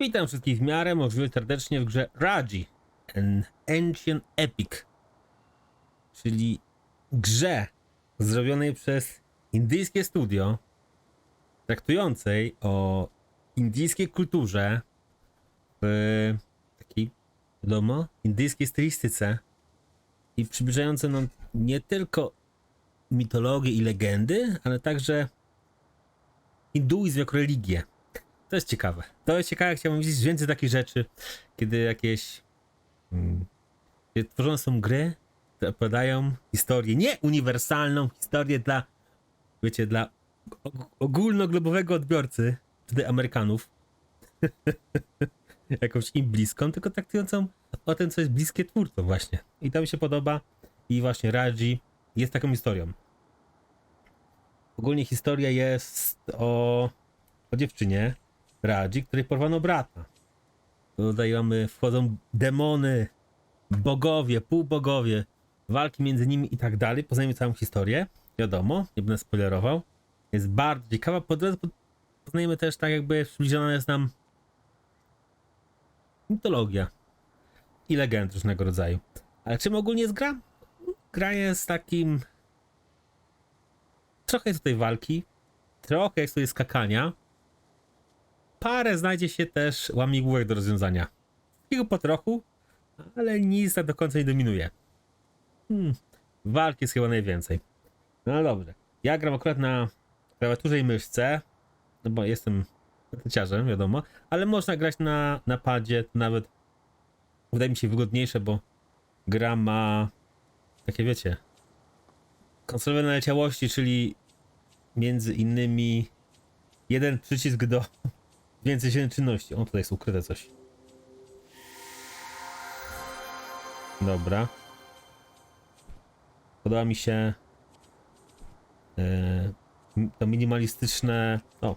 Witam wszystkich w miarę możliwie serdecznie w grze Raji, an Ancient Epic, czyli grze zrobionej przez indyjskie studio, traktującej o indyjskiej kulturze w takiej, wiadomo, indyjskiej stylistyce i przybliżające nam nie tylko mitologię i legendy, ale także hinduizm jako religię. To jest ciekawe. To jest ciekawe, chciałbym widzieć więcej takich rzeczy, kiedy jakieś. Mm, kiedy tworzone są gry, które opowiadają historię, nie uniwersalną historię dla, wiecie, dla og- ogólnoglobowego odbiorcy, czyli Amerykanów, jakąś im bliską, tylko traktującą o tym, co jest bliskie twórcom właśnie. I to mi się podoba i właśnie Raji jest taką historią. Ogólnie historia jest o, o dziewczynie, Radzi, której porwano brata. Tutaj mamy, wchodzą demony, bogowie, półbogowie, walki między nimi i tak dalej. Poznajemy całą historię, wiadomo, nie będę spoilerował. Jest bardzo ciekawa, po drodze po- poznajemy też tak jakby przybliżona jest nam mitologia i legend różnego rodzaju. Ale czym ogólnie jest gra? Gra jest takim... Trochę jest tutaj walki, trochę jest tutaj skakania, parę znajdzie się też łamigłówek do rozwiązania. Jego po trochu, ale nic tak do końca nie dominuje. Hmm. Walki jest chyba najwięcej. No dobrze. Ja gram akurat na klawiaturze i myszce, no bo jestem teciarzem, wiadomo, ale można grać na, na padzie, to nawet wydaje mi się wygodniejsze, bo gra ma takie wiecie konsolowe naleciałości, czyli między innymi jeden przycisk do Więcej się czynności. O, tutaj jest ukryte coś. Dobra. Podoba mi się e, to minimalistyczne. O.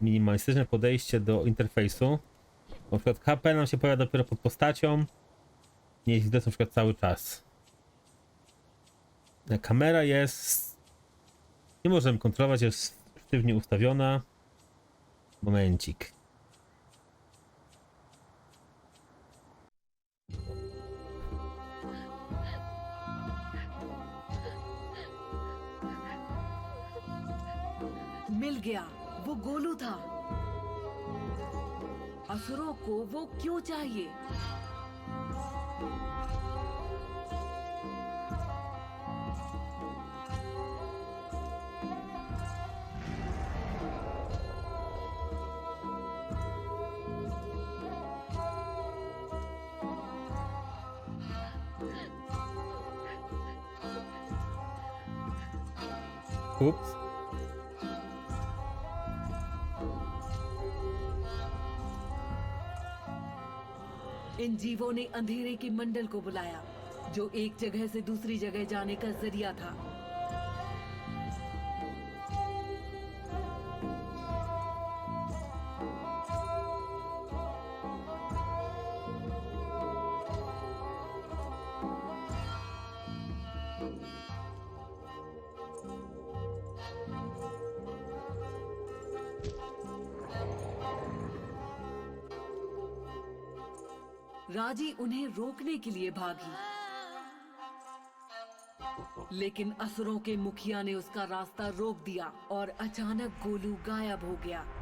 Minimalistyczne podejście do interfejsu. Na przykład HP nam się pojawia dopiero pod postacią. Nie jest widać na przykład cały czas. E, Kamera jest. Nie możemy kontrolować, jest sztywnie ustawiona. Momencik. मिल गया। वो गोलू था। असुरों को वो क्यों चाहिए? Ups. इन जीवों ने अंधेरे के मंडल को बुलाया, जो एक जगह से दूसरी जगह जाने का ज़रिया था राज़ी उन्हें रोकने के लिए भागी। लेकिन असुरों के मुखिया ने उसका रास्ता रोक दिया और अचानक गोलू गायब हो गया।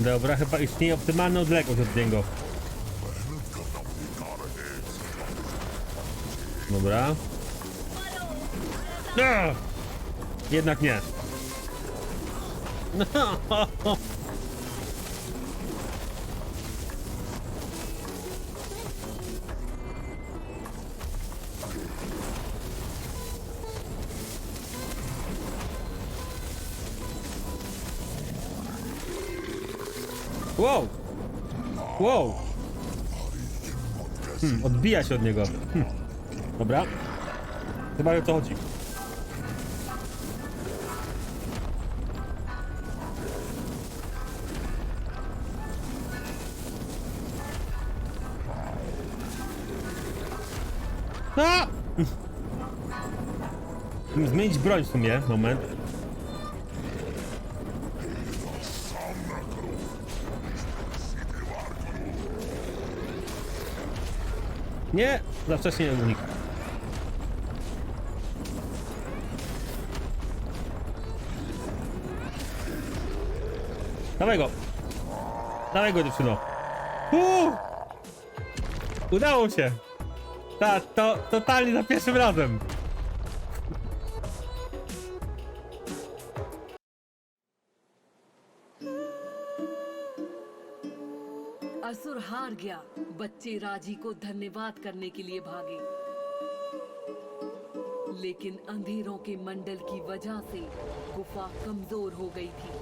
Dobra, chyba istnieje optymalna odległość od niego. Dobra. No! Jednak nie. Wow! Wow! Hmm, odbija się od niego. Hmm. Dobra. Chyba o co chodzi. A! Zmienić broń w sumie, moment. Nie, za wcześnie unik. Dawaj go. Dawaj go, dziewczyno. Uuu! Udało się. Ta, to totalnie za pierwszym razem. असुर हार गया बच्चे राज़ी को धन्यवाद करने के लिए भागे। लेकिन अंधेरों के मंडल की वजह से गुफा कमज़ोर हो गई थी।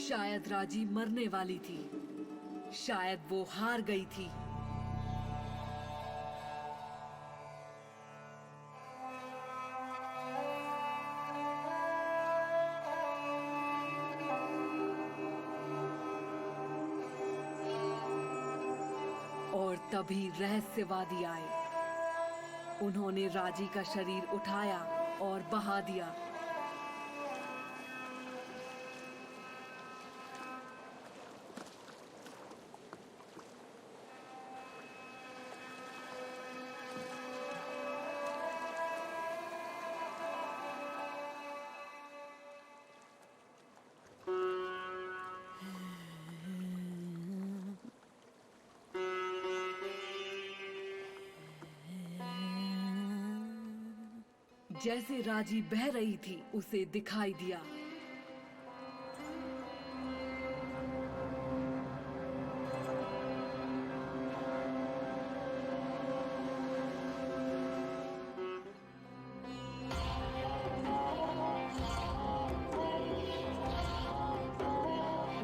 शायद राज़ी मरने वाली थी। शायद वो हार गई थी। तभी रहस्यवादी आए। उन्होंने राज़ी का शरीर उठाया और बहा दिया। जैसे राज़ी बह रही थी, उसे दिखाई दिया।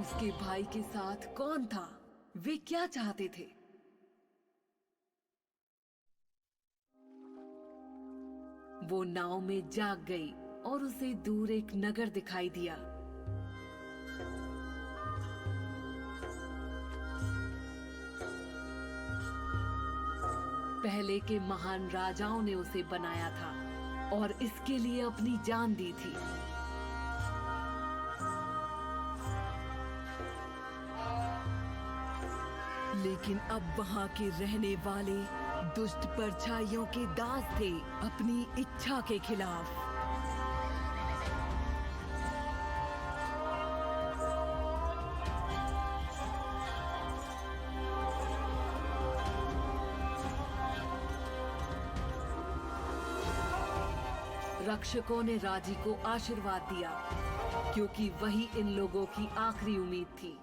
उसके भाई के साथ कौन था? वे क्या चाहते थे? वो नाव में जाग गई और उसे दूर एक नगर दिखाई दिया। पहले के महान राजाओं ने उसे बनाया था और इसके लिए अपनी जान दी थी। लेकिन अब वहाँ के रहने वाले दुष्ट परछाइयों के दास थे अपनी इच्छा के खिलाफ। रक्षकों ने राज़ी को आशीर्वाद दिया, क्योंकि वही इन लोगों की आखिरी उम्मीद थी।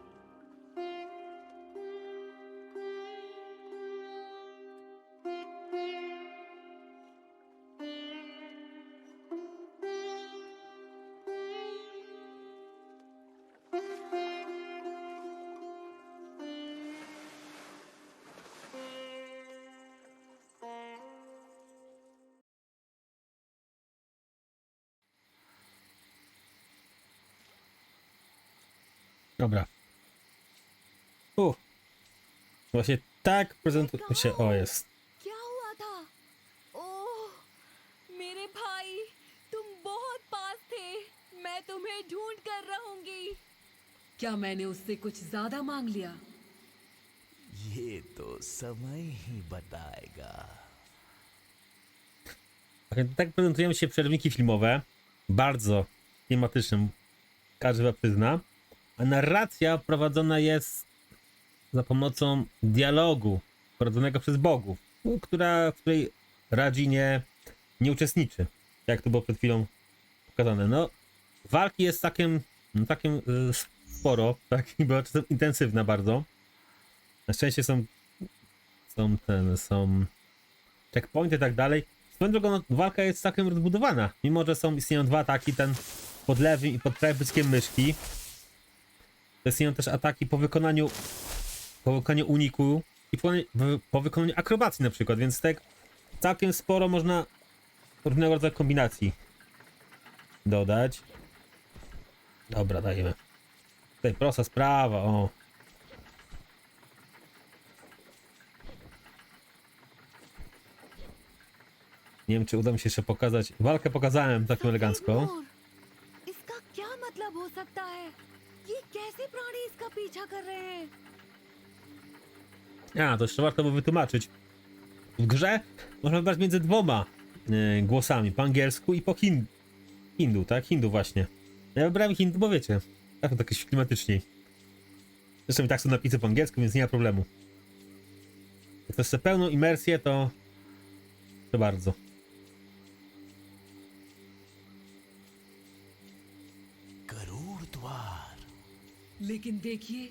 Dobra. U. Właśnie tak prezentuje się. O, jest. क्या हुआ था ओह मेरे भाई तुम बहुत पास थे मैं तुम्हें ढूंढ कर रहूंगी क्या मैंने उससे कुछ ज्यादा मांग लिया ये तो समय ही बताएगा Właśnie Tak prezentują się przerwniki filmowe. Bardzo klimatycznym. Każdy chyba przyzna. a narracja prowadzona jest za pomocą dialogu prowadzonego przez bogów, no, która, w której Radzi nie, nie uczestniczy, jak to było przed chwilą pokazane. No, walki jest takim, no, takim y, sporo, tak, była czasem intensywna bardzo. Na szczęście są, są ten, są checkpointy i tak dalej. Swoją drogą, no, walka jest całkiem rozbudowana, mimo że są, istnieją dwa ataki, ten pod lewym i pod prawym myszki. Istnieją też ataki po wykonaniu po wykonaniu uniku i po, po wykonaniu akrobacji na przykład, więc tak całkiem sporo można różnego rodzaju kombinacji dodać. Dobra, dajemy. Tutaj prosta sprawa, o. Nie wiem, czy uda mi się jeszcze pokazać. Walkę pokazałem taką elegancką. A, to jeszcze warto by wytłumaczyć. W grze można wybrać między dwoma e, głosami, po angielsku i po hin hindu, tak? Hindu właśnie. Ja wybrałem hindu, bo wiecie, tak to jakoś klimatyczniej. Zresztą i tak są napisy po angielsku, więc nie ma problemu. Jak to chce pełną imersję, to... to bardzo. Garuda द्वार लेकिन देखिए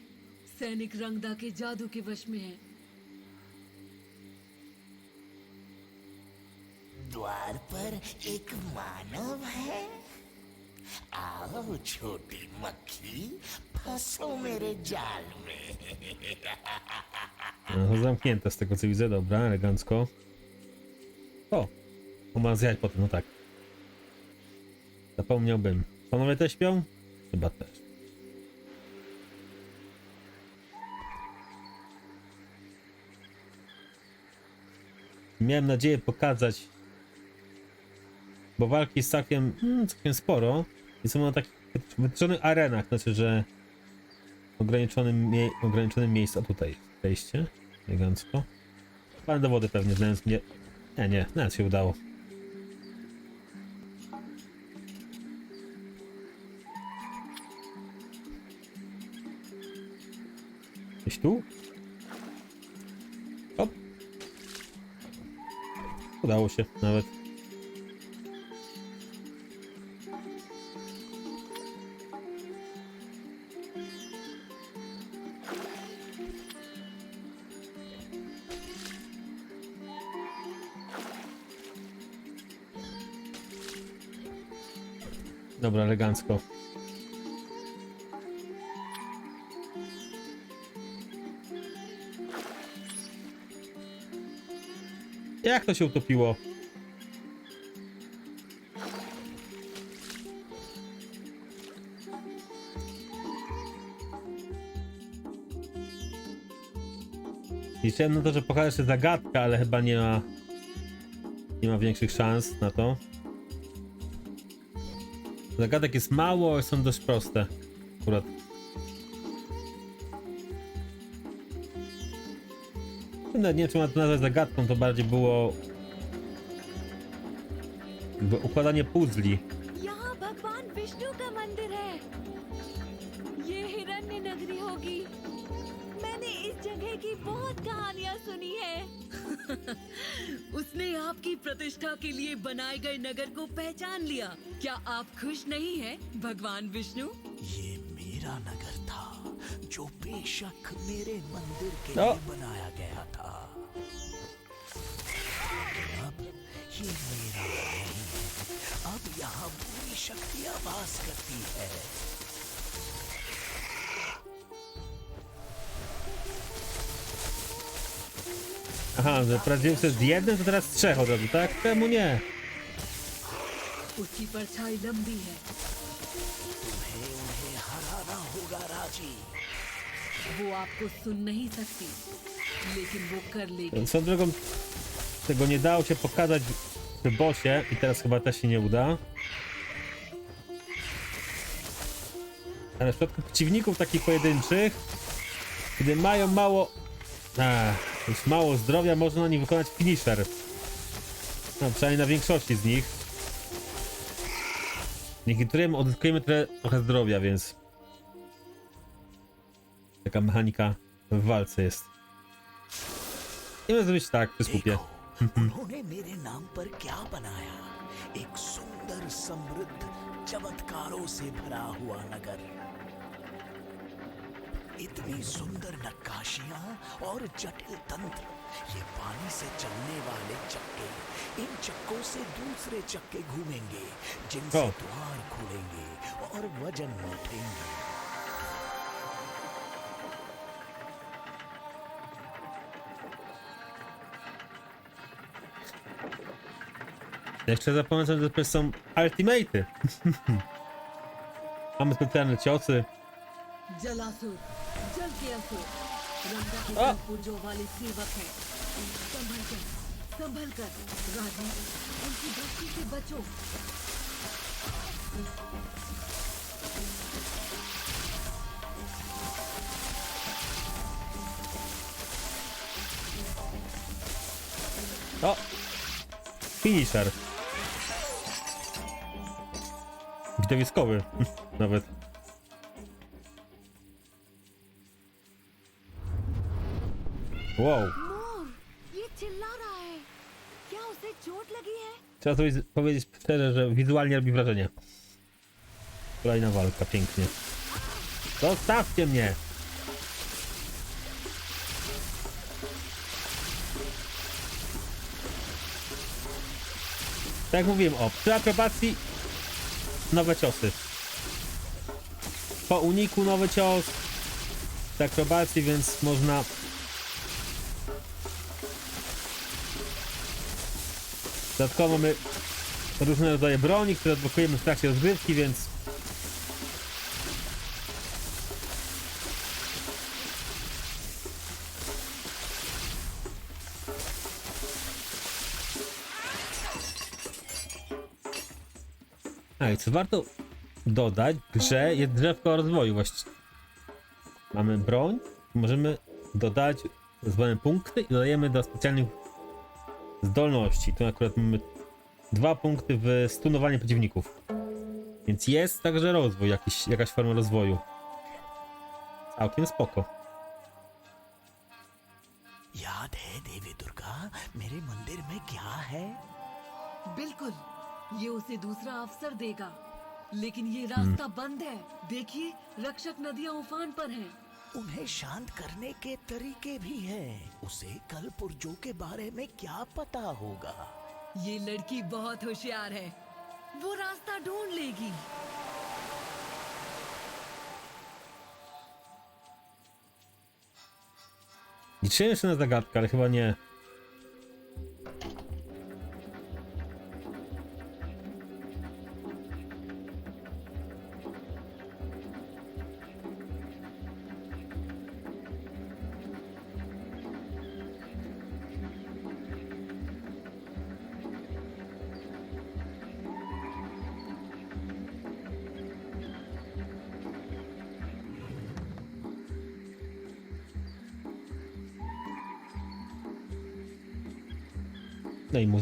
सैनिक रंगदा के जादू के वश में है द्वार पर एक मानव है आओ छोटी मक्खी फंसो मेरे जाल में No, to zamknięte z tego co widzę, dobra, elegancko. O! To ma zjadać potem, no tak. Zapomniałbym. Panowie też śpią? Chyba też. Miałem nadzieję pokazać, bo walki jest całkiem, mm, całkiem sporo i są na takich wytyczonych arenach, znaczy, że ograniczonym, mie ograniczonym miejscu. A tutaj wejście. Elegancko. Pan do wody pewnie, znając mnie. Nie, nie, nawet się udało. Gdzieś tu? Hop. Udało się nawet. Dobra, elegancko. Jak to się utopiło? Liczyłem na to, że pokaże się zagadka, ale chyba nie ma nie ma większych szans na to. Zagadek jest mało, są dość proste. Akurat. Nawet nie wiem, czy ma to nazwać zagadką, to bardziej było... Jakby układanie puzli. यहाँ भगवान विष्णु का मंदिर है ये हिरण्य नगरी होगी मैंने इस जगह की बहुत कहानियां सुनी है उसने आपकी प्रतिष्ठा के लिए बनाए गए नगर को पहचान लिया। क्या आप खुश नहीं हैं भगवान विष्णु? ये मेरा नगर था जो बेशक मेरे मंदिर के लिए बनाया गया था। अब ये मेरा नहीं अब यहाँ पूरी शक्तियाँ वास करती है। Aha, że wprowadziłem sobie z jednym, to teraz trzech od razu, tak? Czemu nie? उसकी परछाई लंबी है तुम्हें उन्हें हराना होगा राजी वो आपको सुन नहीं सकती लेकिन वो कर लेगी Swoją drogą tego nie dało się pokazać w bossie i teraz chyba też się nie uda. Ale w przypadku przeciwników takich pojedynczych, kiedy mają mało... A, już mało zdrowia, można na nich wykonać finisher. No, przynajmniej na większości z nich. Dzięki którym odzyskujemy trochę, trochę zdrowia, więc... Taka mechanika w walce jest. Nie ma zrobić tak przy słupie. देखो उन्होंने मेरे नाम पर क्या बनाया एक सुंदर समृद्ध चमत्कारों से भरा हुआ नगर इतनी सुंदर नक्काशियाँ और जटिल तंत्र ये पानी से चलने वाले चक्के इन चक्कों से दूसरे चक्के घूमेंगे जिनसे ओ। द्वार खुलेंगे और वज़न उठेंगे Jeszcze zapomniałem, że to są ultimaty. Mamy specjalne ciosy. जलासुर जल के असुर रंगा के आ! जल पुर्जों वाले सेवक हैं संभल कर संभल कर राजी उनकी दृष्टि से बचो O! Finisher. Widowiskowy. Nawet. Wow. Trzeba sobie powiedzieć szczerze, że wizualnie robi wrażenie. Kolejna walka, pięknie. Zostawcie mnie! Tak jak mówiłem, o, przy akrobacji nowe ciosy. Po uniku nowy cios przy akrobacji, więc można Dodatkowo mamy różne rodzaje broni, które odblokujemy w trakcie rozgrywki, więc A i co warto dodać, grze jest drzewko rozwoju właściwie. Mamy broń, możemy dodać zwane punkty i dodajemy do specjalnych zdolności. Tu akurat mamy dwa punkty w stunowaniu przeciwników. Więc jest także rozwój, jakiś, jakaś forma rozwoju. Całkiem spoko. याद है देवी दुर्गा मेरे मंदिर में क्या है बिल्कुल ये उसे दूसरा अवसर देगा लेकिन ये रास्ता बंद है देखिए रक्षक नदियां उफान पर हैं उन्हें शांत करने के तरीके भी हैं। उसे कल पुरजो के बारे में क्या पता होगा? ये लड़की बहुत होशियार है। वो रास्ता ढूंढ लेगी। Liczyłem jeszcze na zagadkę, ale chyba nie.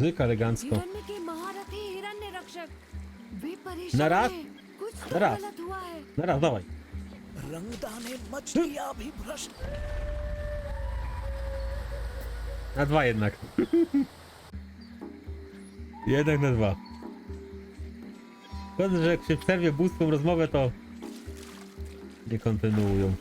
muzyka elegancko. Na raz? Na raz. Na raz, dawaj. Na dwa jednak. jednak na dwa. Szkoda, że przy przerwie bóstwą rozmowę to nie kontynuują.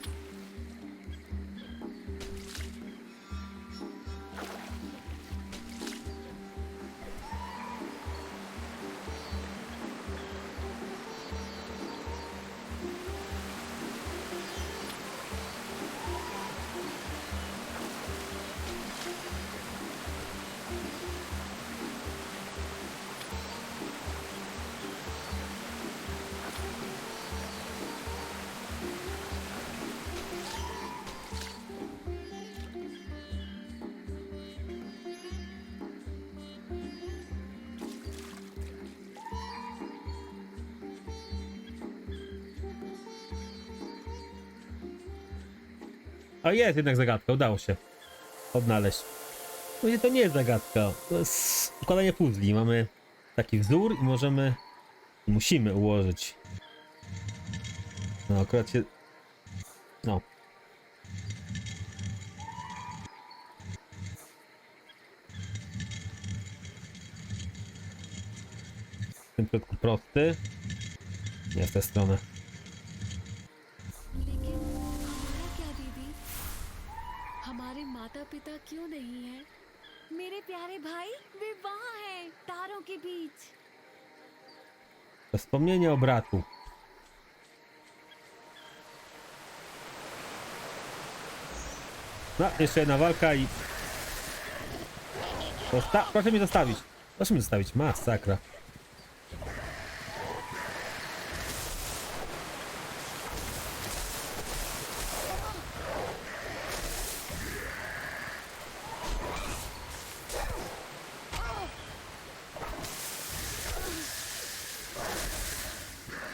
A jest jednak zagadka, udało się odnaleźć. Właśnie to nie jest zagadka, to jest układanie puzli. Mamy taki wzór i możemy, musimy ułożyć. No akurat się... No. W tym środku prosty. Nie w tę stronę. क्यों नहीं है मेरे प्यारे भाई वे वहाँ हैं तारों के बीच To wspomnienie o bratu. No, jeszcze jedna walka i... Zosta proszę mi zostawić. Proszę mi zostawić. Masakra.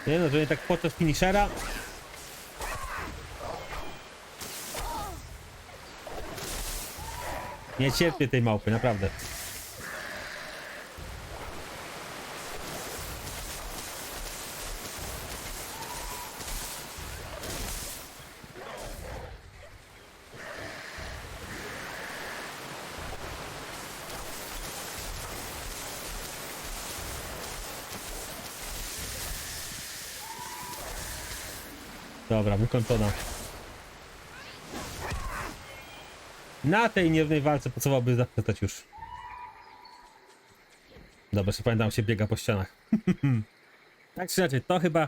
Nie no, że nie tak podczas finishera. Nie cierpię tej małpy, naprawdę. Dobra, wykończona. Na tej nierównej walce potrzebowałoby zapytać już. Dobra, jeszcze pamiętam, się biega po ścianach. tak czy inaczej, to chyba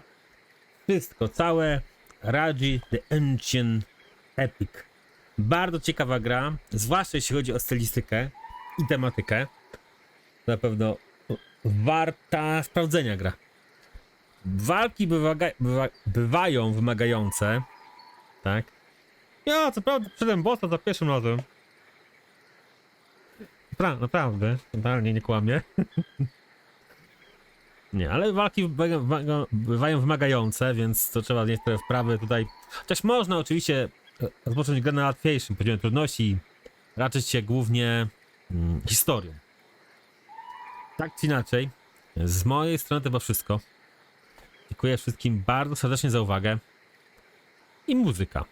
wszystko. Całe Raji The Ancient Epic. Bardzo ciekawa gra, zwłaszcza jeśli chodzi o stylistykę i tematykę. Na pewno warta sprawdzenia gra. Walki bywaga, bywa, bywają wymagające, tak? Ja, co prawda, przedem bossa za pierwszym razem. Pra, naprawdę, totalnie nie kłamie. nie, ale walki bywają, wymaga- bywają wymagające, więc to trzeba niektóre wprawy tutaj. Chociaż można oczywiście rozpocząć grę na łatwiejszym poziomie trudności raczyć się głównie mm, historią. Tak czy inaczej, z mojej strony to chyba wszystko. Dziękuję wszystkim bardzo serdecznie za uwagę. I muzyka.